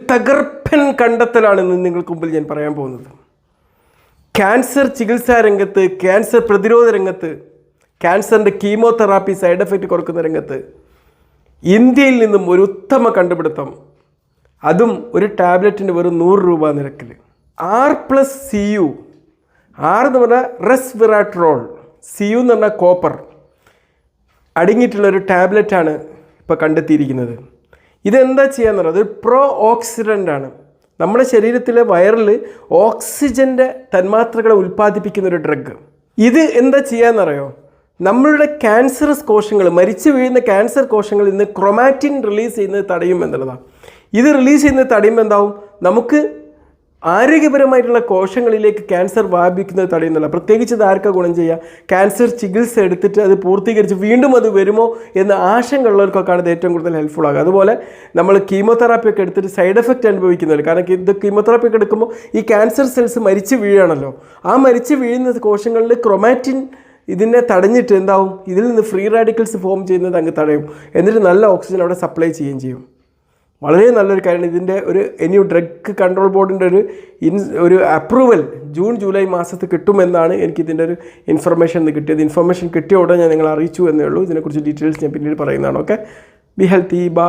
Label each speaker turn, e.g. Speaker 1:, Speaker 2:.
Speaker 1: തകർപ്പൻ കണ്ടെത്തലാണ് ഇന്ന് നിങ്ങൾക്ക് മുമ്പിൽ ഞാൻ പറയാൻ പോകുന്നത്. ക്യാൻസർ ചികിത്സാ രംഗത്ത് ക്യാൻസർ പ്രതിരോധ രംഗത്ത് ക്യാൻസറിന്റെ കീമോതെറാപ്പി സൈഡ് എഫക്റ്റ് കുറക്കുന്ന രംഗത്ത് ഇന്ത്യയിൽ നിന്നും ഒരു ഉത്തമ കണ്ടുപിടുത്തം. അതും ഒരു ടാബ്ലറ്റിന് വെറും നൂറ് രൂപ നിരക്കിൽ. R plus C U R എന്ന് പറഞ്ഞാൽ റെസ്വിറാട്രോൾ സി യു എന്ന് പറഞ്ഞാൽ കോപ്പർ അടങ്ങിയിട്ടുള്ള ഒരു ടാബ്ലറ്റാണ് ഇപ്പോൾ കണ്ടെത്തിയിരിക്കുന്നത്. ഇതെന്താ ചെയ്യാന്ന് പറയുന്നത് പ്രോ ഓക്സിഡന്റ് ആണ്. നമ്മുടെ ശരീരത്തിലെ വയറിൽ ഓക്സിജന്റെ തന്മാത്രകളെ ഉൽപ്പാദിപ്പിക്കുന്ന ഒരു ഡ്രഗ് ഇത് എന്താ ചെയ്യാന്നറിയോ നമ്മളുടെ ക്യാൻസറസ് കോശങ്ങൾ മരിച്ചു വീഴുന്ന ക്യാൻസർ കോശങ്ങളിൽ നിന്ന് ക്രൊമാറ്റിൻ റിലീസ് ചെയ്യുന്നത് തടയും എന്നുള്ളതാണ്. ഇത് റിലീസ് ചെയ്യുന്നത് തടയുമ്പോൾ എന്താവും? നമുക്ക് ആരോഗ്യപരമായിട്ടുള്ള കോശങ്ങളിലേക്ക് ക്യാൻസർ വ്യാപിക്കുന്നത് തടയുന്നില്ല പ്രത്യേകിച്ച് ഇത് ആർക്കാ ഗുണം ചെയ്യുക ക്യാൻസർ ചികിത്സ എടുത്തിട്ട് അത് പൂർത്തീകരിച്ച് വീണ്ടും അത് വരുമോ എന്ന ആശങ്ക ഉള്ളവർക്കൊക്കെയാണ് ഇത് ഏറ്റവും കൂടുതൽ ഹെൽപ്ഫുൾ ആകുക. അതുപോലെ നമ്മൾ കീമോതെറാപ്പി ഒക്കെ എടുത്തിട്ട് സൈഡ് എഫക്റ്റ് അനുഭവിക്കുന്നവർ കാരണം ഇത് കീമോതെറാപ്പി ഒക്കെ എടുക്കുമ്പോൾ ഈ ക്യാൻസർ സെൽസ് മരിച്ച് വീഴാണല്ലോ. ആ മരിച്ച് വീഴുന്ന കോശങ്ങളിൽ ക്രൊമാറ്റിൻ ഇതിനെ തടഞ്ഞിട്ട് എന്താവും? ഇതിൽ നിന്ന് ഫ്രീ റാഡിക്കൽസ് ഫോം ചെയ്യുന്നത് അങ്ങ് തടയും. എന്നിട്ട് നല്ല ഓക്സിജൻ അവിടെ സപ്ലൈ ചെയ്യുകയും ചെയ്യും. വളരെ നല്ലൊരു കാര്യമാണ്. ഇതിന്റെ ഒരു ഇനി ഡ്രഗ് കൺട്രോൾ ബോർഡിന്റെ ഒരു ഇൻ ഒരു അപ്രൂവൽ ജൂൺ ജൂലൈ മാസത്ത് കിട്ടുമെന്നാണ് എനിക്ക് ഇതിന്റെ ഒരു ഇൻഫർമേഷൻ കിട്ടിയത്. ഇൻഫർമേഷൻ കിട്ടിയ ഉടനെ ഞാൻ നിങ്ങളെ അറിയിച്ചു എന്നേ ഉള്ളൂ. ഇതിനെക്കുറിച്ച് ഡീറ്റെയിൽസ് ഞാൻ പിന്നീട് പറയുന്നതാണ്. Okay be healthy by